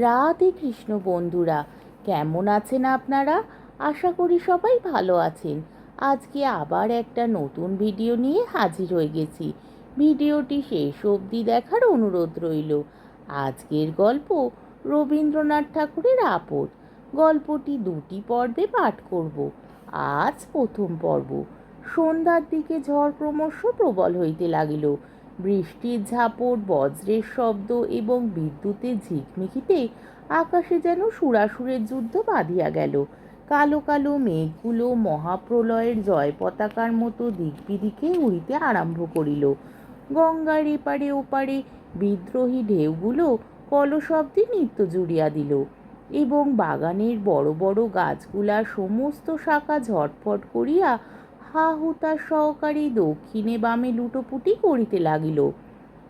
রাধে কৃষ্ণ বন্ধুরা, কেমন আছেন আপনারা? আশা করি সবাই ভালো আছেন। আজকে আবার একটা নতুন ভিডিও নিয়ে হাজির হয়ে গেছি। ভিডিওটি শেষ অবধি দেখার অনুরোধ রইল। আজকের গল্প রবীন্দ্রনাথ ঠাকুরের আপদ। গল্পটি দুটি পর্বে পাঠ করব। আজ প্রথম পর্ব। সন্ধ্যার দিকে ঝড় ক্রমশ প্রবল হইতে লাগিল। বৃষ্টির ঝাপট, বজ্রের শব্দ এবং বিদ্যুতের ঝিকমিকিতে আকাশে যেন সুরাসুরের যুদ্ধ বাঁধিয়া গেল। কালো কালো মেঘগুলো মহাপ্রলয়ের জয় পতাকার মতো দিক বিদিকে উড়িতে আরম্ভ করিল। গঙ্গার এপারে ওপারে বিদ্রোহী ঢেউগুলো কলশব্দে নৃত্য জুড়িয়া দিল এবং বাগানের বড় বড় গাছগুলা সমস্ত শাখা ঝটফট করিয়া হা হুতাশ সহকারে দক্ষিণে বামে লুটোপুটি করিতে লাগিল।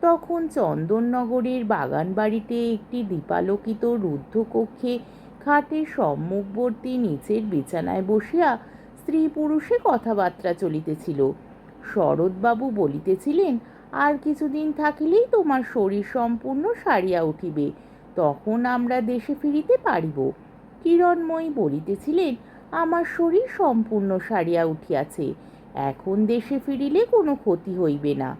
তখন চন্দননগরের বাগান বাড়িতে একটি দীপালোকিত রুদ্ধ কক্ষে খাটের সম্মুখবর্তী নিচের বিছানায় বসিয়া স্ত্রী পুরুষে কথাবার্তা চলিতেছিল। শরৎবাবু বলিতেছিলেন, আর কিছুদিন থাকিলেই তোমার শরীর সম্পূর্ণ সারিয়া উঠিবে, তখন আমরা দেশে ফিরিতে পারিব। কিরণময়ী বলিতেছিলেন আমার শরীর সম্পূর্ণ সারিয়া উঠিয়াছে। এখন দেশে ফিরিলে কোনো ক্ষতি হইবে না।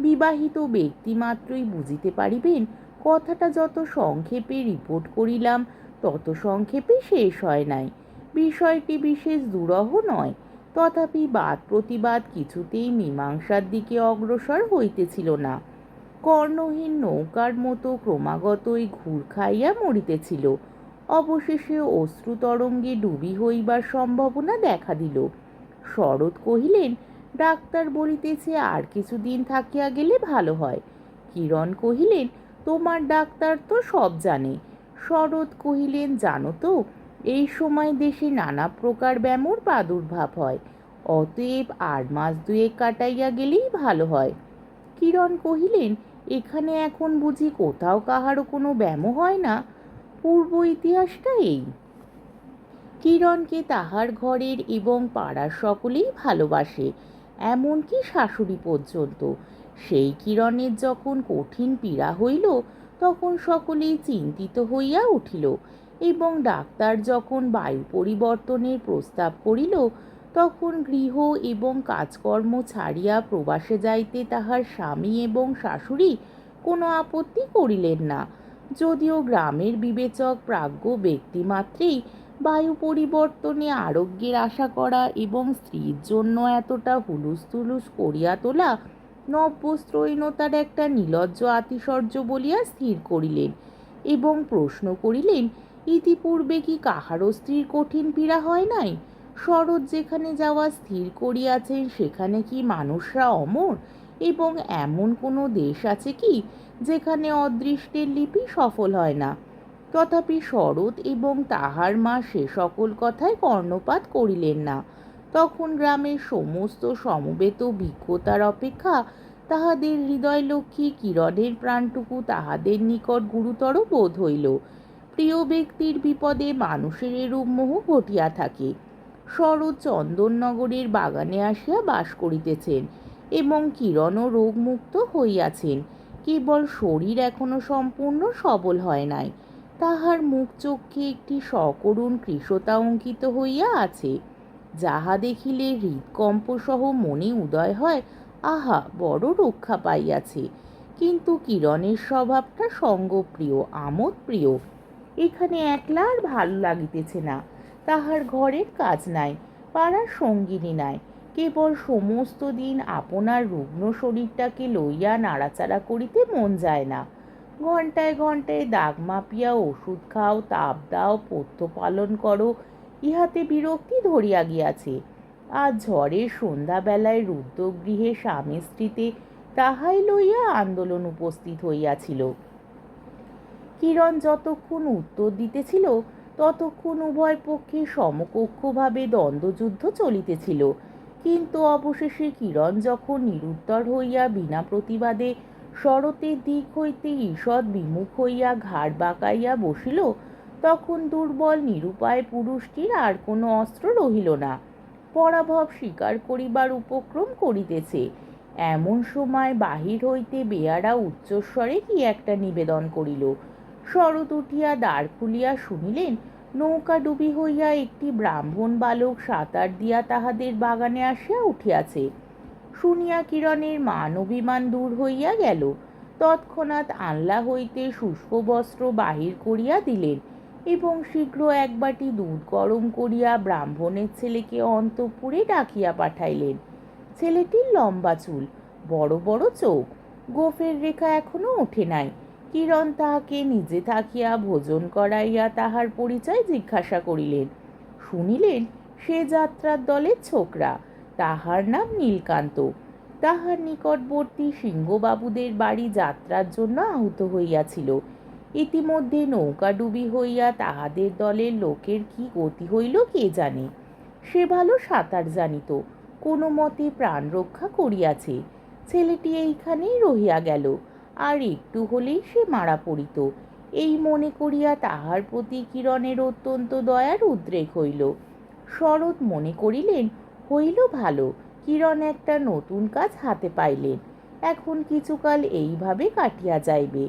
বিবাহিত ব্যক্তি মাত্রই বুঝিতে পারিবেন, কথাটা যত সংক্ষেপে রিপোর্ট করিলাম, তত সংক্ষেপে শেষ হয় নাই। বিষয়টি বিশেষ দুরহ নয়। তথাপি বাদ প্রতিবাদ কিছুতেই মীমাংসার দিকে অগ্রসর হইতেছিল না। কর্ণহীন নৌকার মতো ক্রমাগতই ঘুর খাইয়া মরিতেছিল। অবশেষে অশ্রুতরঙ্গে ডুবি হইবার সম্ভাবনা দেখা দিল। শরৎ কহিলেন, ডাক্তার বলিতেছে আর কিছুদিন থাকিয়া গেলে ভালো হয়। কিরণ কহিলেন, তোমার ডাক্তার তো সব জানে। শরৎ কহিলেন, জানো তো, এই সময় দেশে নানা প্রকার ব্যামোর প্রাদুর্ভাব হয়। অতএব আর মাস দুয়েক কাটাইয়া গেলেই ভালো হয়। কিরণ কহিলেন, এখানে এখন বুঝি কোথাও কাহারও কোনো ব্যামো হয় না? পূর্ব ইতিহাসটা এই। কিরণকে তাহার ঘরের এবং পাড়ার সকলেই ভালোবাসে, এমনকি শাশুড়ি পর্যন্ত। সেই কিরণের যখন কঠিন পীড়া হইল, তখন সকলেই চিন্তিত হইয়া উঠিল এবং ডাক্তার যখন বায়ু পরিবর্তনের প্রস্তাব করিল, তখন গৃহ এবং কাজকর্ম ছাড়িয়া প্রবাসে যাইতে তাহার স্বামী এবং শাশুড়ি কোনো আপত্তি করিলেন না। যদিও গ্রামের বিবেচক প্রাজ্ঞ ব্যক্তিমাত্রেই বায়ু পরিবর্তনে আরোগ্যের আশা করা এবং স্ত্রীর জন্য এতটা হুলুস তুলুস করিয়া তোলা নব্যস্ত্রহীনতার একটা নিলজ্জ আতিশর্য বলিয়া স্থির করিলেন এবং প্রশ্ন করিলেন, ইতিপূর্বে কি কাহারও স্ত্রীর কঠিন পীড়া হয় নাই? শরৎ যেখানে যাওয়া স্থির করিয়াছেন, সেখানে কি মানুষরা অমর? এবং এমন কোনো দেশ আছে কি যেখানে অদৃষ্টের লিপি সফল হয় না? তথাপি শরৎ এবং তাহার মা সে সকল কথায় কর্ণপাত করিলেন না। তখন গ্রামের সমস্ত সমবেত ভিক্ষতার অপেক্ষা তাহাদের হৃদয় লক্ষ্মী কিরণের প্রাণটুকু তাহাদের নিকট গুরুতর বোধ হইল। প্রিয় ব্যক্তির বিপদে মানুষের এরূপ মোহ ঘটিয়া থাকে। শরৎ চন্দননগরের বাগানে আসিয়া বাস করিতেছেন। এবং কিরণও রোগমুক্ত হইয়াছেন। কেবল শরীর এখনও সম্পূর্ণ সবল হয় নাই। তাহার মুখ চক্ষে একটি সকরুণ কৃশতা অঙ্কিত হইয়া আছে। যাহা দেখিলে হৃদকম্প সহ মনে উদয় হয়, আহা, বড় রক্ষা পাইয়াছে। কিন্তু কিরণের স্বভাবটা সঙ্গপ্রিয় আমোদ প্রিয় এখানে একলা আর ভালো লাগিতেছে না। তাহার ঘরের কাজ নাই, পাড়ার সঙ্গিনী নাই। কেবল সমস্ত দিন আপনার রুগ্ন শরীরটাকে লইয়া নাড়াচাড়া করিতে মন যায় না। ঘন্টায় ঘন্টায় দাগ মাপিয়া ওষুধ খাও, তাপ দাও, পথ্য পালন করো, ইহাতে বিরক্তি ধরিয়া গিয়াছে। আজ ঝড়ের সন্ধ্যাবেলায় রুদ্রগৃহে স্বামী স্ত্রীতে তাহাই লইয়া আন্দোলন উপস্থিত হইয়াছিল। কিরণ যতক্ষণ উত্তর দিতেছিল, ততক্ষণ উভয় পক্ষে সমকক্ষভাবে দ্বন্দ্বযুদ্ধ চলিতেছিল। কিন্তু অবশেষে কিরণ যখন নিরুত্তর হইয়া বিনা প্রতিবাদে শরতের দিক হইতে ঈষৎ বিমুখ হইয়া ঘাড় বাঁকাইয়া বসিল, তখন দুর্বল, নিরুপায় পুরুষটির আর কোনো অস্ত্র রহিল না। পরাভব স্বীকার করিবার উপক্রম করিতেছে। এমন সময় বাহির হইতে বেয়ারা উচ্চস্বরে কি একটা নিবেদন করিল। শরৎ উঠিয়া দ্বার খুলিয়া শুনিলেন নৌকা ডুবি হইয়া একটি ব্রাহ্মণ বালক সাঁতার দিয়া তাহাদের বাগানে আসিয়া উঠিয়াছে। শুনিয়া কিরণের মান অভিমান দূর হইয়া গেল। তৎক্ষণাৎ আনলা হইতে শুষ্ক বস্ত্র বাহির করিয়া দিলেন এবং শীঘ্র এক বাটি দুধ গরম করিয়া ব্রাহ্মণের ছেলেকে অন্তঃপুরে ডাকিয়া পাঠাইলেন। ছেলেটির লম্বা চুল, বড় বড় চোখ, গোফের রেখা এখনও ওঠে নাই। কিরণ তাহাকে নিজে থাকিয়া ভোজন করাইয়া তাহার পরিচয় জিজ্ঞাসা করিলেন। শুনিলেন, সে যাত্রার দলের ছোকরা, তাহার নাম নীলকান্ত। তাহার নিকটবর্তী সিংহবাবুদের বাড়ি যাত্রার জন্য আহত হইয়াছিল। ইতিমধ্যে নৌকাডুবি হইয়া তাহাদের দলের লোকের কি গতি হইল কে জানে? সে ভালো সাঁতার জানিত কোনো মতে প্রাণ রক্ষা করিয়াছে। ছেলেটি এইখানেই রহিয়া গেল। আর একটু হলেই সে মারা পড়িত। এই মনে করিয়া তাহার প্রতি কিরণের অত্যন্ত দয়ার উদ্রেক হইল। শরৎ মনে করিলেন, হইল ভালো, কিরণ একটা নতুন কাজ হাতে পাইলেন। এখন কিছুকাল এইভাবে কাটিয়া যাইবে।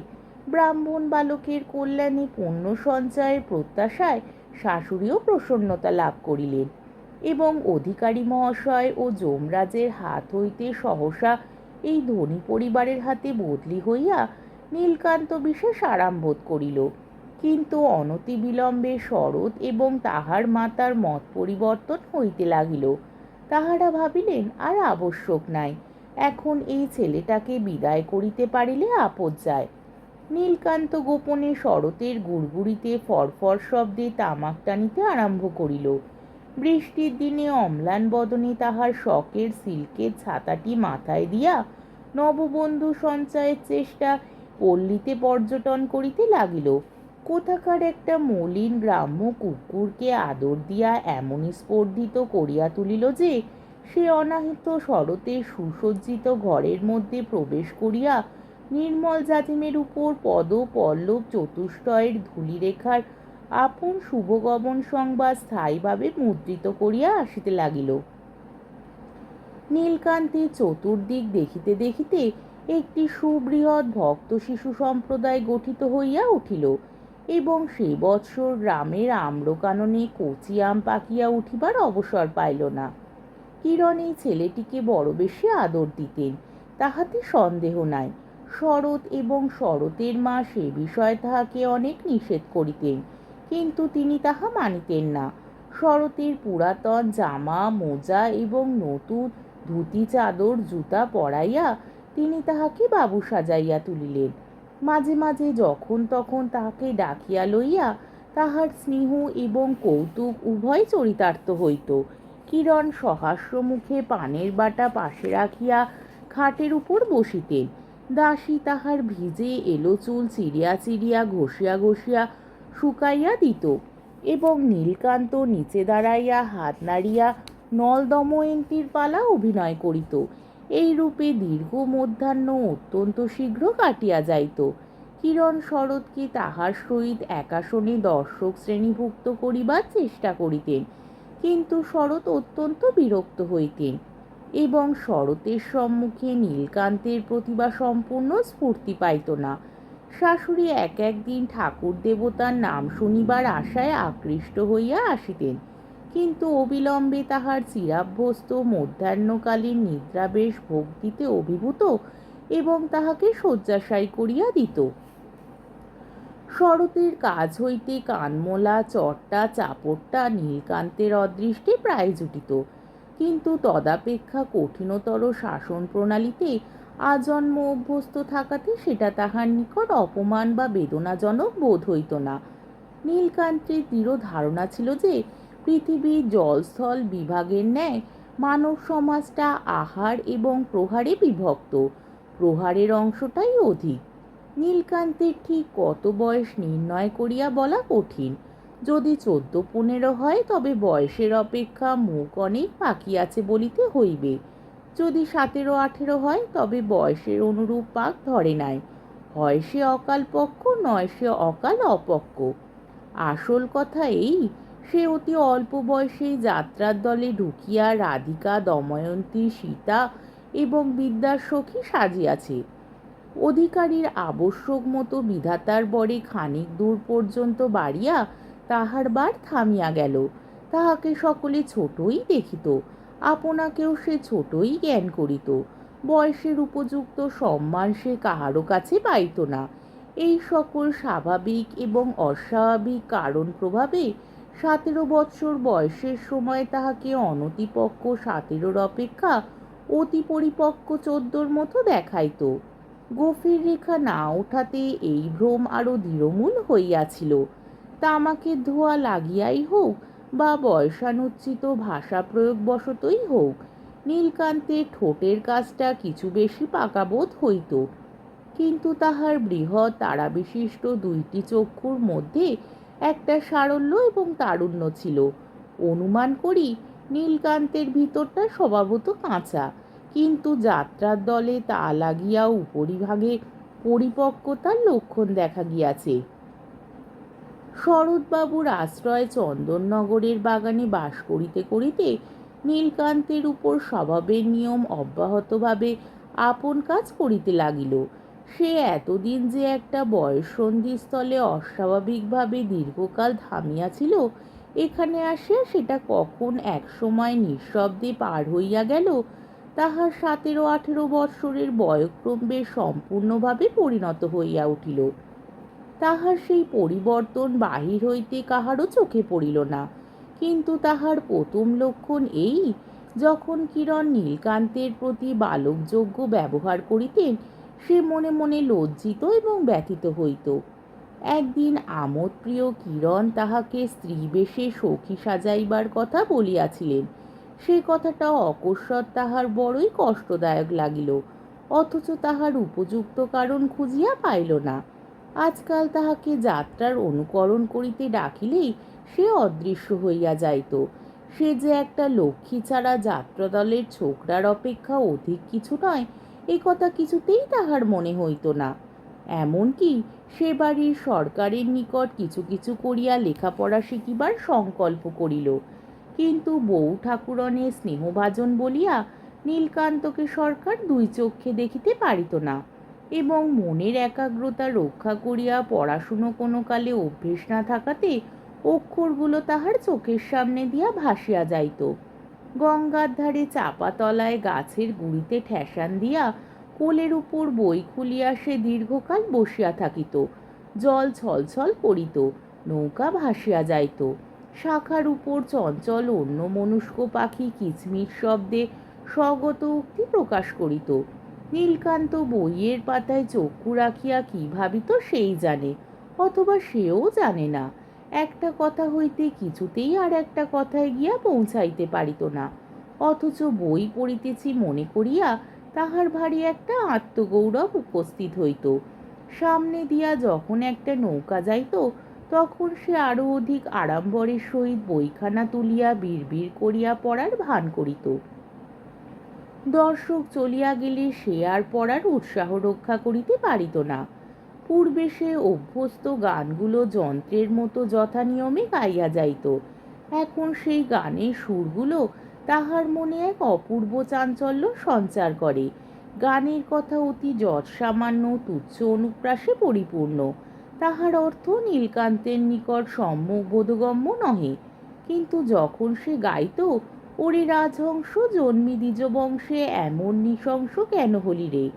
ব্রাহ্মণ বালকের কল্যাণে পণ্য সঞ্চয়ের প্রত্যাশায় শাশুড়িও প্রসন্নতা লাভ করিলেন এবং অধিকারী মহাশয় ও যমরাজের হাত হইতে সহসা এই ধনী পরিবারের হাতে বদলি হইয়া নীলকান্ত বিশেষ আরাম বোধ করিল। কিন্তু অনতিবিলম্বে শরৎ এবং তাহার মাতার মত পরিবর্তন হইতে লাগিল। তাহারা ভাবিলেন, আর আবশ্যক নাই। এখন এই ছেলেটাকে বিদায় করিতে পারিলে আপদ যায় নীলকান্ত গোপনে শরতের গুড়গুড়িতে ফরফর শব্দে তামাক টানিতে আরম্ভ করিল। বৃষ্টির দিনে অম্লান বদনে তাহার শখের সিল্কের ছাতাটি মাথায় দিয়া নববন্ধু সঞ্চয়ের চেষ্টা পল্লীতে পর্যটন করিতে লাগিল। কোথাকার একটা মলিন গ্রাম্য কুকুরকে আদর দিয়া এমনই স্পর্ধিত করিয়া তুলিল যে, সে অনাহিত শরতে সুসজ্জিত ঘরের মধ্যে প্রবেশ করিয়া নির্মল জাতিমের উপর পদ পল্লব চতুষ্টয়ের ধূলিরেখার আপন শুভগমন সংবাদ স্থায়ীভাবে মুদ্রিত করিয়া আসিতে লাগিল। নীলকান্তি চতুর্দিক দেখিতে দেখিতে একটি সুবৃহৎ ভক্ত শিশু সম্প্রদায় গঠিত হইয়া উঠিল এবং সে বৎসর গ্রামের আম্রকাননে কচি আম পাকিয়া উঠিবার অবসর পাইল না। কিরণ এই ছেলেটিকে বড় বেশি আদর দিতেন, তাহাতে সন্দেহ নাই। শরৎ এবং শরতের মা সে বিষয়ে তাহাকে অনেক নিষেধ করিতেন। কিন্তু তিনি তাহা মানিতেন না। শরতের পুরাতন জামা, মোজা এবং নতুন ধুতি, চাদর, জুতা পরাইয়া তিনি তাহাকে বাবু সাজাইয়া তুলিলেন। মাঝে মাঝে যখন তখন তাহাকে ডাকিয়া লইয়া তাহার স্নেহ এবং কৌতুক উভয় চরিতার্থ হইত। কিরণ সহাস্য মুখে পানের বাটা পাশে রাখিয়া খাটের উপর বসিতেন। দাসী তাহার ভিজে এলো চুল চিরিয়া চিরিয়া ঘষিয়া ঘষিয়া শুকাইয়া দিত এবং নীলকান্ত নিচে দাঁড়াইয়া হাত নাড়িয়া নল দময়ন্তীর পালা অভিনয় করিত। এই রূপে দীর্ঘ মধ্যাহ্ন অত্যন্ত শীঘ্র কাটিয়া যাইত। কিরণ শরৎকে তাহার সহিত একাশনে দর্শক শ্রেণীভুক্ত করিবার চেষ্টা করিতেন, কিন্তু শরৎ অত্যন্ত বিরক্ত হইতেন এবং শরতের সম্মুখে নীলকান্তের প্রতিভা সম্পূর্ণ স্ফূর্তি পাইত না। শাশুড়ি এক একদিন ঠাকুর দেবতার নাম শুনিবার আশায় আকৃষ্ট হইয়া আসিতেন। কিন্তু অবিলম্বে তাহার চিরাভ্যস্ত মধ্যাহ্নকালীন নিদ্রাবেশ ভোগ দিতে অভিভূত এবং তাহাকে শয্যাশায়ী করিয়া দিত। শরতের কাজ হইতে কানমোলা, চট্টা চাপড়টা নীলকান্তের অদৃষ্টে প্রায় জুটিত। কিন্তু তদাপেক্ষা কঠিনতর শাসন প্রণালীতে আজন্ম অভ্যস্ত থাকাতে সেটা তাহার নিকট অপমান বা বেদনাজনক বোধ হইত না। নীলকান্তের দৃঢ় ধারণা ছিল যে, পৃথিবীর জলস্থল বিভাগের ন্যায় মানব সমাজটা আহার এবং প্রহারে বিভক্ত। প্রহারের অংশটাই অধিক। নীলকান্তের ঠিক কত বয়স নির্ণয় করিয়া বলা কঠিন। যদি চোদ্দ পনেরো হয়, তবে বয়সের অপেক্ষা মুখ অনেক পাকিয়াছে বলিতে হইবে। যদি সতেরো আঠেরো হয়, তবে বয়সের অনুরূপ পাক ধরে নাই। হয় সে অকাল পক্ষ, নয় সে অকাল অপক্ষ। আসল কথা এই, সে অতি অল্প বয়সেই যাত্রার দলে ঢুকিয়া রাধিকা, দময়ন্তী, সীতা এবং বিদ্যার সখী সাজিয়াছে। অধিকারীর আবশ্যক মতো বিধাতার বরে খানিক দূর পর্যন্ত বাড়িয়া তাহার বার থামিয়া গেল। তাহাকে সকলে ছোটই দেখিত। আপনাকেও সে ছোটই জ্ঞান করিত। বয়সের উপযুক্ত সম্মান সে কাহারও কাছে পাইত না। এই সকল স্বাভাবিক এবং অস্বাভাবিক কারণ প্রভাবে সতেরো বৎসর বয়সের সময় তাহাকে অনতিপক্ষ সতেরোর অপেক্ষা অতি পরিপক্ক চোদ্দোর মতো দেখাইত। গফির রেখা না ওঠাতে এই ভ্রম আরও দৃঢ়মূল হইয়াছিল। তামাকের ধোয়া লাগিয়াই হোক বা বয়সানুচ্চিত ভাষা প্রয়োগ বশতই হোক নীলকান্তের ঠোঁটের কাজটা কিছু বেশি পাকাবোধ হইত। কিন্তু তাহার বৃহৎ তারাবিশিষ্ট দুইটি চক্ষুর মধ্যে একটা সারল্য এবং তারুণ্য ছিল। অনুমান করি, নীলকান্তের ভিতরটা স্বভাবত কাঁচা, কিন্তু যাত্রার দলে তা লাগিয়া উপরিভাগে পরিপক্কতার লক্ষণ দেখা গিয়াছে। শরৎবাবুর আশ্রয় চন্দননগরের বাগানে বাস করিতে করিতে নীলকান্তের উপর স্বভাবের নিয়ম অব্যাহতভাবে আপন কাজ করিতে লাগিল। সে এতদিন যে একটা বয়ঃসন্ধিস্থলে অস্বাভাবিকভাবে দীর্ঘকাল থামিয়াছিল, এখানে আসিয়া সেটা কখন এক সময় নিঃশব্দে পার হইয়া গেল তাহার সতেরো আঠেরো বৎসরের বয়ক্রমে সম্পূর্ণভাবে পরিণত হইয়া উঠিল। তাহার সেই পরিবর্তন বাহির হইতে কাহারও চোখে পড়িল না। কিন্তু তাহার প্রথম লক্ষণ এই, যখন কিরণ নীলকান্তের প্রতি বালকযোগ্য ব্যবহার করিতেন, সে মনে মনে লজ্জিত এবং ব্যথিত হইত। একদিন আমোদপ্রিয় কিরণ তাহাকে স্ত্রী বেশে সখী সাজাইবার কথা বলিয়াছিলেন। সে কথাটা অকস্মাৎ তাহার বড়ই কষ্টদায়ক লাগিল, অথচ তাহার উপযুক্ত কারণ খুঁজিয়া পাইল না। আজকাল তাহাকে যাত্রার অনুকরণ করিতে ডাকিলেই সে অদৃশ্য হইয়া যাইত। সে যে একটা লক্ষ্মী ছাড়া যাত্রাদলের ছোকরার অপেক্ষা অধিক কিছু নয়, এ কথা কিছুতেই তাহার মনে হইত না। এমনকি সে বাড়ির সরকারের নিকট কিছু কিছু করিয়া লেখাপড়া শিখিবার সংকল্প করিল। কিন্তু বউ ঠাকুরনের স্নেহভাজন বলিয়া নীলকান্তকে সরকার দুই চক্ষে দেখিতে পারিত না। এবং মনের একাগ্রতা রক্ষা করিয়া পড়াশুনো কোনো কালে অভ্যেস না থাকাতে অক্ষরগুলো তাহার চোখের সামনে দিয়া ভাসিয়া যাইত। গঙ্গার ধারে চাপাতলায় গাছের গুড়িতে ঠেসান দিয়া কোলের উপর বই খুলিয়া সে দীর্ঘকাল বসিয়া থাকিত। জল ছলছল করিত, নৌকা ভাসিয়া যাইত। শাখার উপর চঞ্চল অন্য মনুষ্ক পাখি কিচমিচ শব্দে স্বগত উক্তি প্রকাশ করিত। নীলকান্ত বইয়ের পাতায় চক্ষু রাখিয়া কি ভাবিত সেই জানে, অথবা সেও জানে না। একটা কথা হইতে কিছুতেই আর একটা কথায় গিয়া পৌঁছাইতে পারিত না। অথচ বই পড়িতেছি মনে করিয়া তাহার ভারী একটা আত্মগৌরব উপস্থিত হইত। সামনে দিয়া যখন একটা নৌকা যাইত, তখন সে আরও অধিক আড়ম্বরের সহিত বইখানা তুলিয়া বিড়বিড় করিয়া পড়ার ভান করিত। দর্শক চলিয়া গেলে সে আর পড়ার উৎসাহ রক্ষা করিতে পারিত না। পূর্বে সে অভ্যস্ত গানগুলো যন্ত্রের মতো যথানিয়মে গাইয়া যাইত। এখন সেই গানের সুরগুলো তাহার মনে এক অপূর্ব চাঞ্চল্য সঞ্চার করে। গানের কথা অতি যৎসামান্য তুচ্ছ অনুপ্রাসে পরিপূর্ণ। তাহার অর্থ নীলকান্তের নিকট সম্যক বোধগম্য নহে। কিন্তু যখন সে গাইত ওরে রাজহংস, জন্মি দ্বিজ বংশে এমন নৃশংস কেন হলি রে?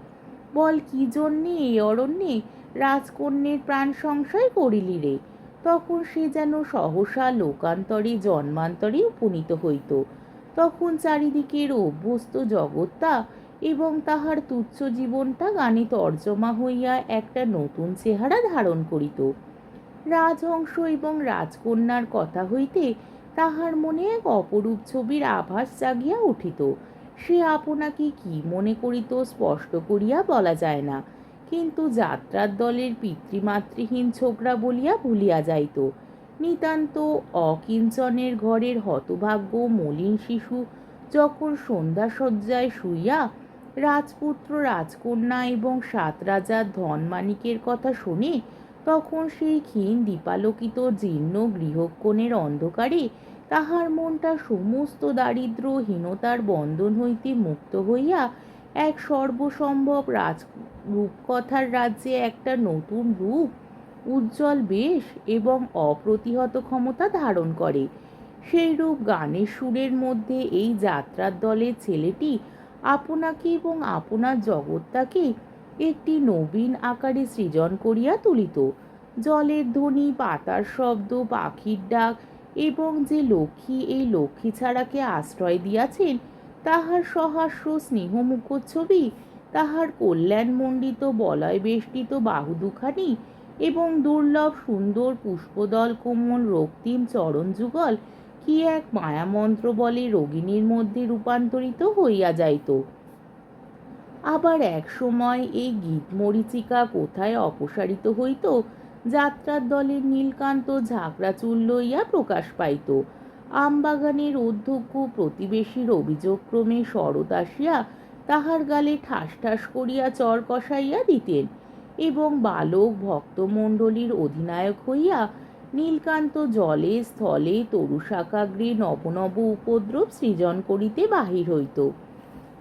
বল কি জন্যে এই অরণ্যে রাজকন্যের প্রাণ সংশয় করিলি রে? তখন সে যেন সহসা লোকান্তরে, জন্মান্তরে উপনীত হইত। তখন চারিদিকের অভ্যস্ত জগৎটা এবং তাহার তুচ্ছ জীবনটা গানে তর্জমা হইয়া একটা নতুন চেহারা ধারণ করিত। রাজহংস এবং রাজকন্যার কথা হইতে তাহার মনে এক অপরূপ ছবির আভাস জাগিয়া উঠিত। সে আপনাকে কি মনে করিত স্পষ্ট করিয়া বলা যায় না, কিন্তু যাত্রার দলের পিতৃমাতৃহীন ছোকরা বলিয়া ভুলিয়া যাইত। নিতান্ত অকিঞ্চনের ঘরের হতভাগ্য মলিন শিশু যখন সন্ধ্যা সজ্জায় শুইয়া রাজপুত্র, রাজকন্যা এবং সাত রাজার ধনমানিকের কথা শুনে তখন সেই ক্ষীণ দীপালোকিত জীর্ণ গৃহকোণের অন্ধকারে তাহার মনটা সমস্ত দারিদ্র হীনতার বন্ধন হইতে মুক্ত হইয়া এক সর্বসম্ভব রাজ, রূপকথার রাজ্যে একটা নতুন রূপ, উজ্জ্বল বেশ এবং অপ্রতিহত ক্ষমতা ধারণ করে। সেই রূপ গানের সুরের মধ্যে এই যাত্রার দলের ছেলেটি আপনাকে এবং আপনার জগৎটাকে একটি নবীন আকারে সৃজন করিয়া তুলিত। জলের ধ্বনি, পাতার শব্দ, পাখির ডাক এবং যে লক্ষ্মী এই লক্ষ্মী ছাড়াকে আশ্রয় দিয়াছেন, তাহার সহাস্য স্নেহমুখ ছবি তাহার কল্যাণমণ্ডিত বলয় বেষ্টিত বাহু দুখানি এবং দুর্লভ সুন্দর পুষ্পদল কোমল রক্তিম চরণ যুগল কি এক মায়ামন্ত্র বলে রোগিণীর মধ্যে রূপান্তরিত হইয়া যাইত। আবার এক সময় এই গীত মরিচিকা কোথায় অপসারিত হইত? যাত্রার দলের নীলকান্ত ঝাঁকড়া চুল লইয়া প্রকাশ পাইত। আমবাগানের অধ্যক্ষ প্রতিবেশীর অভিযোগক্রমে শরৎ আসিয়া তাহার গালে ঠাস ঠাস করিয়া চর কষাইয়া দিতেন এবং বালক ভক্তমণ্ডলীর অধিনায়ক হইয়া নীলকান্ত জলে, স্থলে তরুশাকাগ্রে নবনব উপদ্রব সৃজন করিতে বাহির হইত।